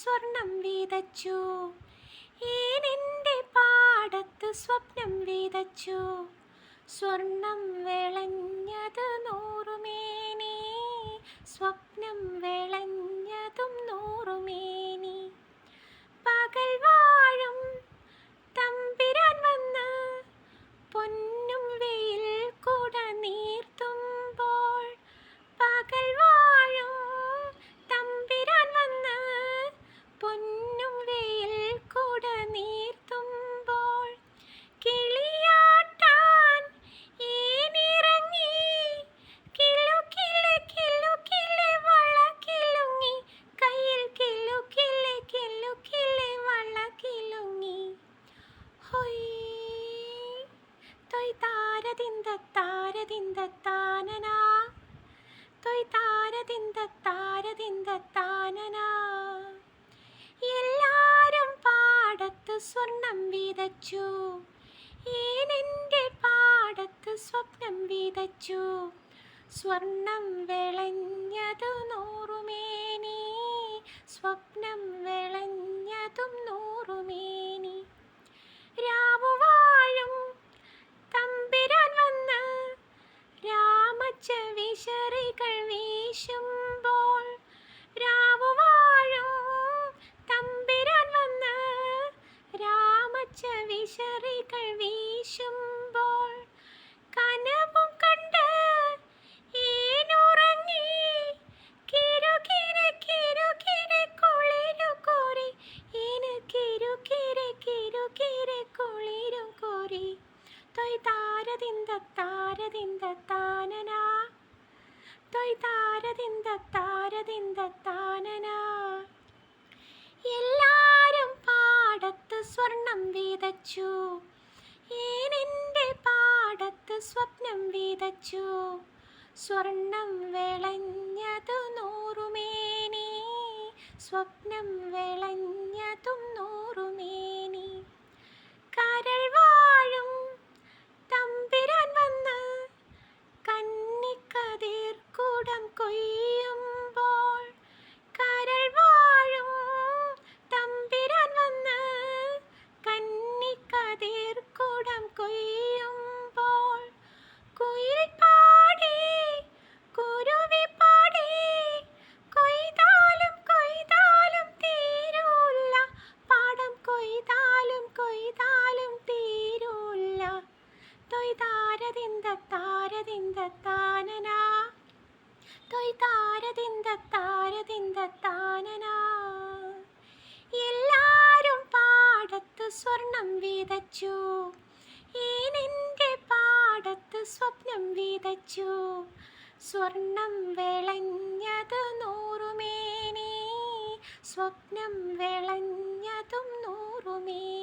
സ്വർണം വീതച്ചു. ഏനെന്റെ പാടത്ത് സ്വപ്നം വീതച്ചു. സ്വർണം വിളഞ്ഞത് നൂറുമേനി. സ്വപ്നം വിളഞ്ഞതും എല്ലാരും പാടത്ത് സ്വർണം വീതച്ചു. ഏനെന്റെ പാടത്ത് സ്വപ്നം വീതച്ചു. സ്വർണം വിളഞ്ഞതു നൂറുമേനി. സ്വപ്നം വിളഞ്ഞതും നൂറുമേനി രാമച്ച വിശറികൾ വീശുമ്പോൾ കനവും കണ്ട് ഏനുറങ്ങി കിരുകിരെ കിരുകിരെ കുളിരു കോരി. ഏന് കിരുകിരെ കിരുകിരെ കുളിരു കോരി. തൊയ് താരതിന്ത താരതിന്ത താനനാ. തൊയ് താരതിന്ത താരതിന്ത താനനാ. സ്വപ്നം വീതച്ചു. സ്വർണം വിളഞ്ഞതു നൂറുമേനി. സ്വപ്നം വിളഞ്ഞതും നൂറുമേനി തൊയ് എല്ലാരും പാടത്ത് സ്വർണം വീതച്ചു. പാടത്ത് സ്വപ്നം വീതച്ചു. സ്വർണം വിളഞ്ഞത് നൂറുമേനി. സ്വപ്നം വിളഞ്ഞതും നൂറുമേനി.